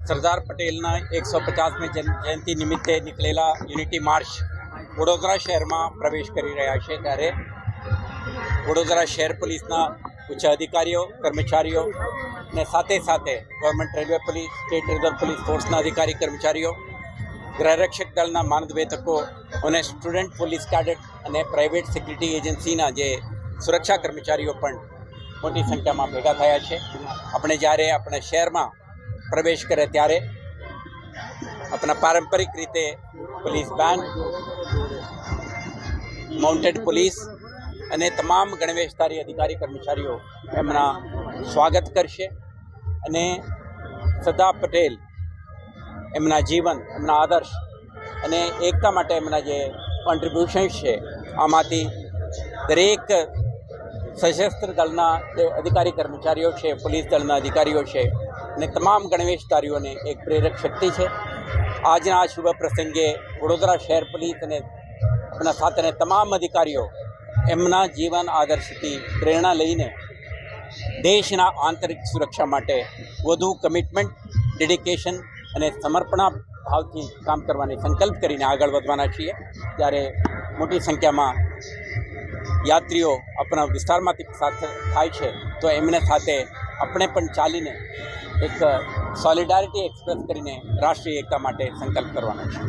સરદાર પટેલના એકસો પચાસમી જયંતિ નિમિત્તે નીકળેલા યુનિટી માર્ચ વડોદરા શહેરમાં પ્રવેશ કરી રહ્યા છે ત્યારે વડોદરા શહેર પોલીસના ઉચ્ચ અધિકારીઓ, કર્મચારીઓ ને સાથે સાથે government railway police, state reserve police ફોર્સના અધિકારી, કર્મચારીઓ, ગૃહરક્ષક દળના માનદવેતકો અને સ્ટુડન્ટ પોલીસ કેડેટ અને પ્રાઇવેટ સિક્યુરિટી એજન્સીના જે સુરક્ષા કર્મચારીઓ પણ મોટી સંખ્યામાં ભેગા થયા છે. આપણે જ્યારે આપણા શહેરમાં પ્રવેશ કરે ત્યારે આપણા પારંપરિક રીતે પોલીસ બેન્ડ માઉન્ટેડ પોલીસ અને તમામ ગણવેશધારી અધિકારી કર્મચારીઓ એમના સ્વાગત કરશે અને સરદાર પટેલ એમના જીવન, એમના આદર્શ અને એકતા માટે એમના જે કોન્ટ્રીબ્યુશન્સ છે, આમાંથી દરેક સશસ્ત્ર દળના જે અધિકારી કર્મચારીઓ છે, પોલીસ દળના અધિકારીઓ છે અને તમામ ગણવેશધારીઓને એક પ્રેરક શક્તિ છે. આજના આ શુભ પ્રસંગે વડોદરા શહેર પોલીસ અને આપણા સાથેના તમામ અધિકારીઓ એમના જીવન આદર્શથી પ્રેરણા લઈને દેશના આંતરિક સુરક્ષા માટે વધુ કમિટમેન્ટ ડેડિકેશન અને સમર્પણા ભાવથી કામ કરવાની સંકલ્પ કરીને આગળ વધવાના છીએ. ત્યારે મોટી સંખ્યામાં યાત્રીઓ આપણા વિસ્તારમાંથી પસાર થાય છે, તો એમને સાથે આપણે પણ ચાલીને એક સોલિડારિટી એક્સપ્રેસ કરીને રાષ્ટ્રીય એકતા માટે સંકલ્પ કરવાનો છે.